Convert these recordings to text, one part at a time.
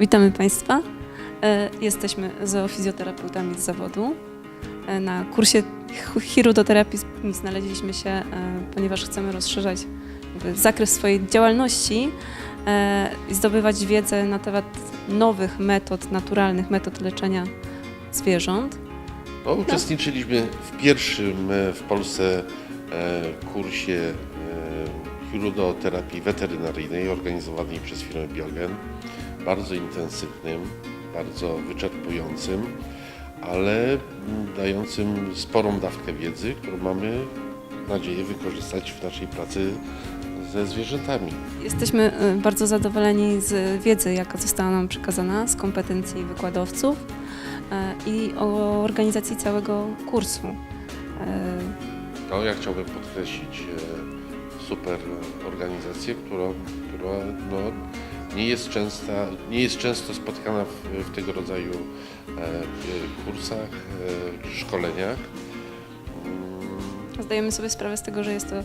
Witamy Państwa. E, Jesteśmy zoofizjoterapeutami z zawodu. E, Na kursie ch- chirudoterapii znaleźliśmy się, e, ponieważ chcemy rozszerzać zakres swojej działalności i zdobywać wiedzę na temat nowych metod, naturalnych metod leczenia zwierząt. No, uczestniczyliśmy w pierwszym w Polsce kursie chirudoterapii weterynaryjnej organizowanej przez firmę Biogen. Bardzo intensywnym, bardzo wyczerpującym, ale dającym sporą dawkę wiedzy, którą mamy nadzieję wykorzystać w naszej pracy ze zwierzętami. Jesteśmy e, bardzo zadowoleni z wiedzy, jaka została nam przekazana, z kompetencji wykładowców e, i o organizacji całego kursu. E, No, ja chciałbym podkreślić e, super organizację, która, która no, nie, jest częsta, nie jest często spotykana w, w tego rodzaju e, e, kursach e, szkoleniach. Zdajemy sobie sprawę z tego, że jest to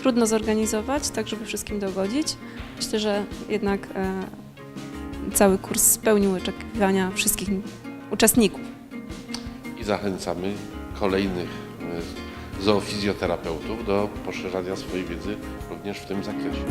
trudno zorganizować, tak żeby wszystkim dogodzić. Myślę, że jednak e, cały kurs spełnił oczekiwania wszystkich uczestników. I zachęcamy kolejnych zoofizjoterapeutów do poszerzania swojej wiedzy również w tym zakresie.